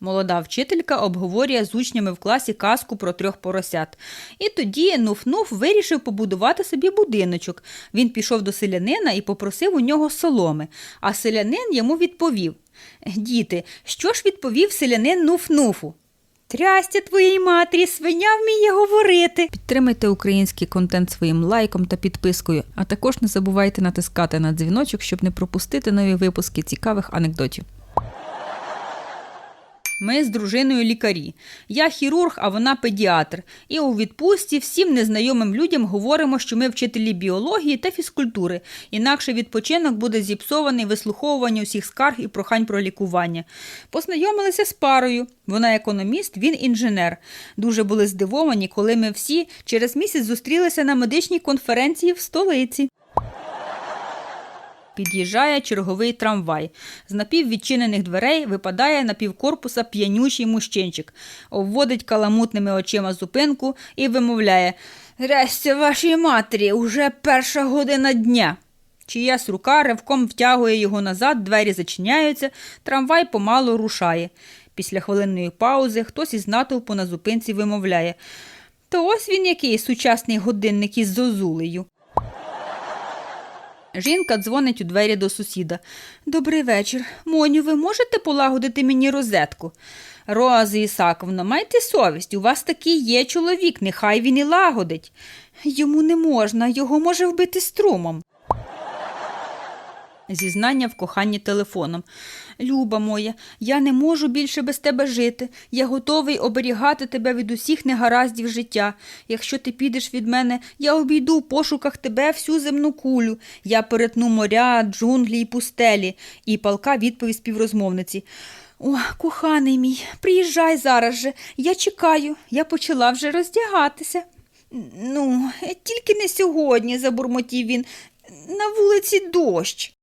Молода вчителька обговорює з учнями в класі казку про трьох поросят. І тоді Нуф-Нуф вирішив побудувати собі будиночок. Він пішов до селянина і попросив у нього соломи. А селянин йому відповів: Діти, що ж відповів селянин Нуф-Нуфу? Трястя твоїй матері, свиня вміє говорити. Підтримайте український контент своїм лайком та підпискою, а також не забувайте натискати на дзвіночок, щоб не пропустити нові випуски цікавих анекдотів. Ми з дружиною лікарі. Я хірург, а вона педіатр. І у відпустці всім незнайомим людям говоримо, що ми вчителі біології та фізкультури. Інакше відпочинок буде зіпсований вислуховуванням усіх скарг і прохань про лікування. Познайомилися з парою. Вона економіст, він інженер. Дуже були здивовані, коли ми всі через місяць зустрілися на медичній конференції в столиці. Під'їжджає черговий трамвай. З напіввідчинених дверей випадає на півкорпуса п'янючий мужчинчик, обводить каламутними очима зупинку і вимовляє Рестя вашій матері, уже перша година дня. Чиясь рука ривком втягує його назад, двері зачиняються, трамвай помалу рушає. Після хвилинної паузи хтось із натовпу на зупинці вимовляє То ось він який сучасний годинник із зозулею. Жінка дзвонить у двері до сусіда. Добрий вечір. Моню, ви можете полагодити мені розетку? Роза Ісаковна, майте совість, у вас такий є чоловік, нехай він і лагодить. Йому не можна, його може вбити струмом. Зізнання в коханні телефоном. Люба моя, я не можу більше без тебе жити. Я готовий оберігати тебе від усіх негараздів життя. Якщо ти підеш від мене, я обійду в пошуках тебе всю земну кулю. Я перетну моря, джунглі й пустелі. І палка відповідь співрозмовниці. О, коханий мій, приїжджай зараз же. Я чекаю, я почала вже роздягатися. Ну, тільки не сьогодні, забурмотів він. На вулиці дощ.